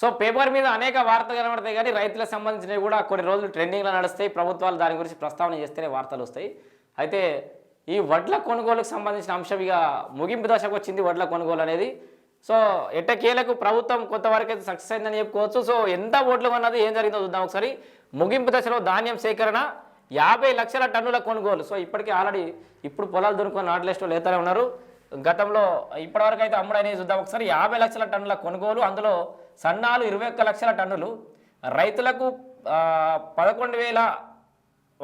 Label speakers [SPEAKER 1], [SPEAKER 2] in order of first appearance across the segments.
[SPEAKER 1] So paper మీద అనేక వార్తలు కనబడతాయి కానీ రైతులకు సంబంధించినవి కూడా కొన్ని రోజులు ట్రెండింగ్లో నడుస్తాయి. ప్రభుత్వాలు దాని గురించి ప్రస్తావన చేస్తేనే వార్తలు వస్తాయి. అయితే ఈ వడ్ల కొనుగోలుకు సంబంధించిన అంశం ఇక ముగింపు దశకు వచ్చింది వడ్ల కొనుగోలు అనేది. సో ఎట్టకేలకు ప్రభుత్వం కొంతవరకు అయితే సక్సెస్ అయిందని చెప్పుకోవచ్చు. సో ఎంత ఓట్లు కొన్నది ఏం జరిగిందో చూద్దాం ఒకసారి. ముగింపు దశలో ధాన్యం సేకరణ యాభై లక్షల టన్నుల కొనుగోలు. సో ఇప్పటికే ఆల్రెడీ ఇప్పుడు పొలాలు దొరుకుని నాట్లేస్టో లేతనే ఉన్నారు. గతంలో ఇప్పటివరకు అయితే అమ్ముడైనవి చూద్దాం ఒకసారి. యాభై లక్షల టన్నుల కొనుగోలు అందులో సన్నాలు ఇరవై ఒక్క లక్షల టన్నులు. రైతులకు పదకొండు వేల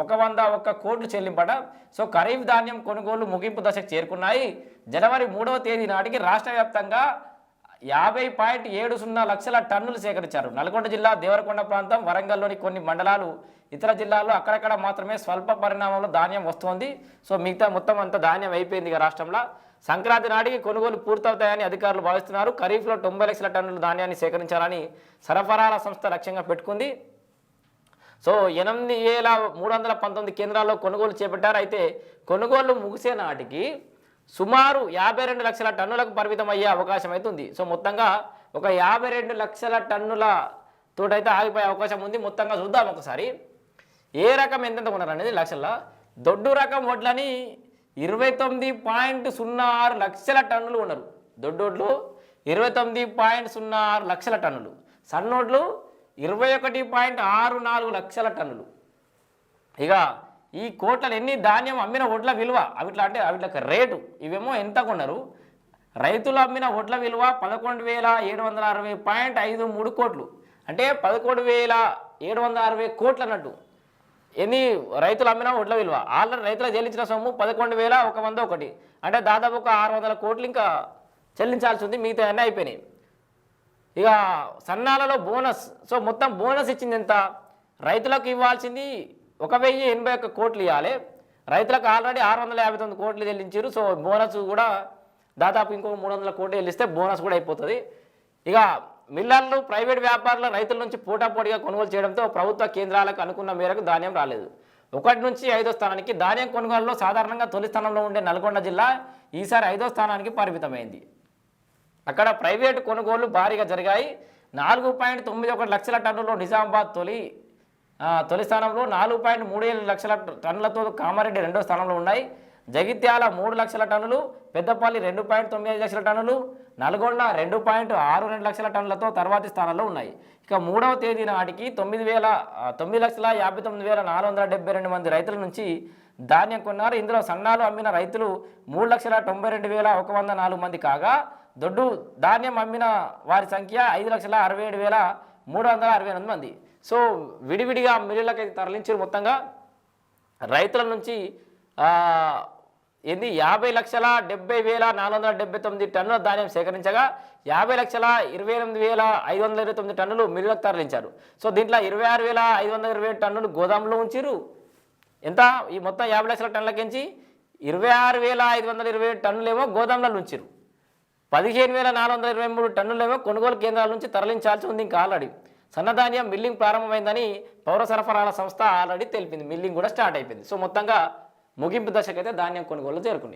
[SPEAKER 1] ఒక వంద ఒక్క కోట్లు చెల్లింపట. సో ఖరీఫ్ ధాన్యం కొనుగోలు ముగింపు దశకు చేరుకున్నాయి. జనవరి మూడవ తేదీ నాటికి రాష్ట్ర వ్యాప్తంగా యాభై పాయింట్ ఏడు సున్నా లక్షల టన్నులు సేకరించారు. నల్గొండ జిల్లా దేవరకొండ ప్రాంతం వరంగల్లోని కొన్ని మండలాలు ఇతర జిల్లాల్లో అక్కడక్కడ మాత్రమే స్వల్ప పరిణామంలో ధాన్యం వస్తోంది. సో మిగతా మొత్తం అంత ధాన్యం అయిపోయింది రాష్ట్రంలో. సంక్రాంతి నాటికి కొనుగోలు పూర్తవుతాయని అధికారులు భావిస్తున్నారు. ఖరీఫ్లో తొంభై లక్షల టన్నుల ధాన్యాన్ని సేకరించాలని సరఫరాల సంస్థ లక్ష్యంగా పెట్టుకుంది. సో ఎనిమిది వేల మూడు వందల పంతొమ్మిది కేంద్రాల్లో కొనుగోలు చేపట్టారు. అయితే కొనుగోలు ముగిసే నాటికి సుమారు యాభై రెండు లక్షల టన్నులకు పరిమితం అయ్యే అవకాశం అయితే ఉంది. సో మొత్తంగా ఒక యాభై రెండు లక్షల టన్నుల తోటైతే ఆగిపోయే అవకాశం ఉంది. మొత్తంగా చూద్దాం ఒకసారి. ఏ రకం ఎంతెంత కొన్నారు లక్షల్లో? లక్షల దొడ్డు రకం వడ్లని ఇరవై తొమ్మిది పాయింట్ సున్నా ఆరు లక్షల టన్నులు ఉన్నారు. దొడ్డోడ్లు ఇరవై తొమ్మిది పాయింట్ సున్నా ఆరు లక్షల టన్నులు. సన్నోడ్లు ఇరవై ఒకటి పాయింట్ ఆరు నాలుగు లక్షల టన్నులు. ఇక ఈ కోట్ల ఎన్ని ధాన్యం అమ్మిన వడ్ల విలువ? అవిట్లా అంటే అవిట్లకి రేటు. ఇవేమో ఎంత కొన్నారు? రైతులు అమ్మిన వడ్ల విలువ పదకొండు వేల ఏడు వందల అరవై పాయింట్ ఐదు మూడు కోట్లు. అంటే పదకొండు వేల ఏడు వందల అరవై కోట్లు అన్నట్టు ఎన్ని రైతులు అమ్మినా ఒడ్ల విలువ. ఆల్రెడీ రైతులకు చెల్లించిన సొమ్ము పదకొండు వేల ఒక వంద ఒకటి. అంటే దాదాపు ఒక ఆరు వందల కోట్లు ఇంకా చెల్లించాల్సి ఉంది మిగతా అన్నీ అయిపోయినాయి. ఇక సన్నాలలో బోనస్ సో మొత్తం బోనస్ ఇచ్చింది ఎంత? రైతులకు ఇవ్వాల్సింది ఒక వెయ్యి ఎనభై ఒక్క కోట్లు ఇవ్వాలి. రైతులకు ఆల్రెడీ ఆరు వందల యాభై తొమ్మిది కోట్లు చెల్లించారు సో బోనస్ కూడా దాదాపు ఇంకో మూడు వందల కోట్లు చెల్లిస్తే బోనస్ కూడా అయిపోతుంది. ఇక మిల్లర్లు ప్రైవేట్ వ్యాపారులు రైతుల నుంచి పోటాపోటీగా కొనుగోలు చేయడంతో ప్రభుత్వ కేంద్రాలకు అనుకున్న మేరకు ధాన్యం రాలేదు. ఒకటి నుంచి ఐదో స్థానానికి ధాన్యం కొనుగోలులో సాధారణంగా తొలి స్థానంలో ఉండే నల్గొండ జిల్లా ఈసారి ఐదో స్థానానికి పరిమితమైంది. అక్కడ ప్రైవేటు కొనుగోళ్ళు భారీగా జరిగాయి. నాలుగు పాయింట్ తొమ్మిది ఒకటి లక్షల టన్నుల్లో నిజామాబాద్ తొలి తొలి స్థానంలో నాలుగు పాయింట్ మూడు ఏడు లక్షల టన్నులతో కామారెడ్డి రెండో స్థానంలో ఉన్నాయి. జగిత్యాల మూడు లక్షల టన్నులు పెద్దపల్లి రెండు పాయింట్ తొమ్మిది ఐదు లక్షల టన్నులు నల్గొండ రెండు పాయింట్ ఆరు రెండు లక్షల టన్నులతో తర్వాతి స్థానంలో ఉన్నాయి. ఇక మూడవ తేదీ నాటికి తొమ్మిది వేల తొమ్మిది లక్షల యాభై తొమ్మిది వేల నాలుగు వందల డెబ్బై రెండు మంది రైతుల నుంచి ధాన్యం కొన్నారు. ఇందులో సన్నాలు అమ్మిన రైతులు మూడు లక్షల తొంభై రెండు వేల ఒక వంద నాలుగు మంది కాగా దొడ్డు ధాన్యం అమ్మిన వారి సంఖ్య ఐదు లక్షల అరవై ఏడు వేల మూడు వందల అరవై ఎనిమిది మంది. సో విడివిడిగా మిల్లులకైతే తరలించారు మొత్తంగా. రైతుల నుంచి ఏంది యాభై లక్షల డెబ్బై వేల నాలుగు వందల డెబ్బై తొమ్మిది టన్నుల ధాన్యం సేకరించగా యాభై లక్షల ఇరవై ఎనిమిది వేల ఐదు వందల ఇరవై తొమ్మిది టన్నులు మిల్లులకు తరలించారు. సో దీంట్లో ఇరవై ఆరు వేల ఐదు వందల ఇరవై ఏడు టన్నులు గోదాములో ఉంచిరు ఎంత? ఈ మొత్తం యాభై లక్షల టన్నులకించి ఇరవై ఆరు వేల ఐదు వందల ఇరవై ఏడు టన్నులేమో గోదాములలో ఉంచిరు పదిహేను వేల నాలుగు వందల ఇరవై మూడు టన్నులేమో కొనుగోలు కేంద్రాల నుంచి తరలించాల్సి ఉంది ఇంకా ఆల్రెడీ. సన్నధాన్యం మిల్లింగ్ ప్రారంభమైందని పౌర సరఫరాల సంస్థ ఆల్రెడీ తెలిపింది. మిల్లింగ్ కూడా స్టార్ట్ అయిపోయింది. సో మొత్తంగా ముగింపు దశకైతే ధాన్యం కొనుగోలు చేరుకుంది